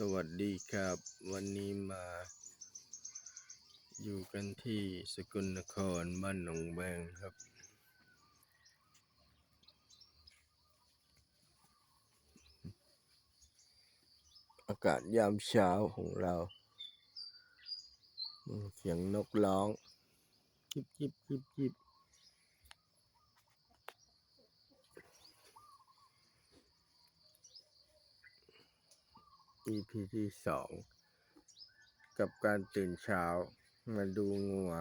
สวัสดีครับ วันนี้มา อยู่กันที่สกลนครบ้านหนองแวงครับ อากาศยามเช้าของเราเสียงนกร้องจิบจิบจิบจิบ EP ที่สองกับการตื่นเช้ามาดูงัว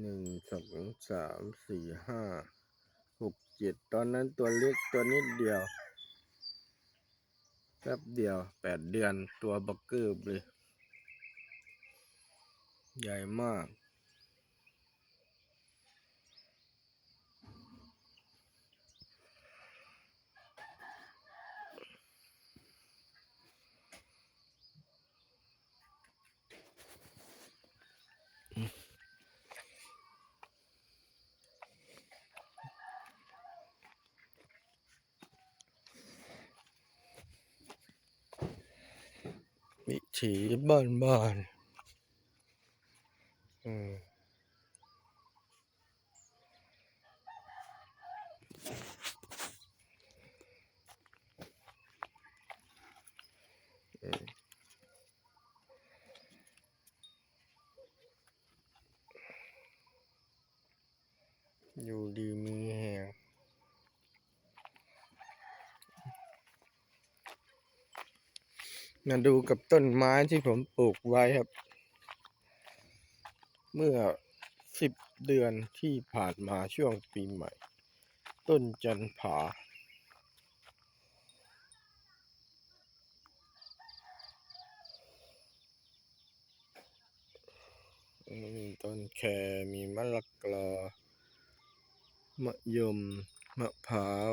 หนึ่งสองสามสี่ห้าหกเจ็ดตอนนั้นตัวเล็กตัวนิดเดียวแป๊บเดียวแปดเดือนตัวบักเกอร์เลย ใหญ่มาก วิ ถีบ้านบ้านๆอืมอืมอยู่ดีมีแหง มาดูกับต้นไม้ที่ผมปลูกไว้ครับ เมื่อสิบเดือนที่ผ่านมาช่วงปีใหม่ ต้นจันผา มีต้นแคมีมะละกอมะยม มะพร้าว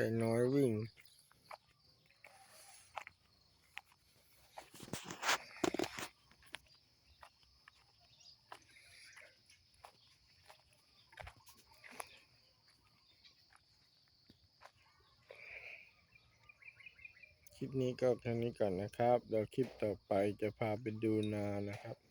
ไก่น้อยวิ่ง คลิปนี้ก็แค่นี้ก่อนนะครับเดี๋ยวคลิปต่อไปจะพาไปดูนานะครับ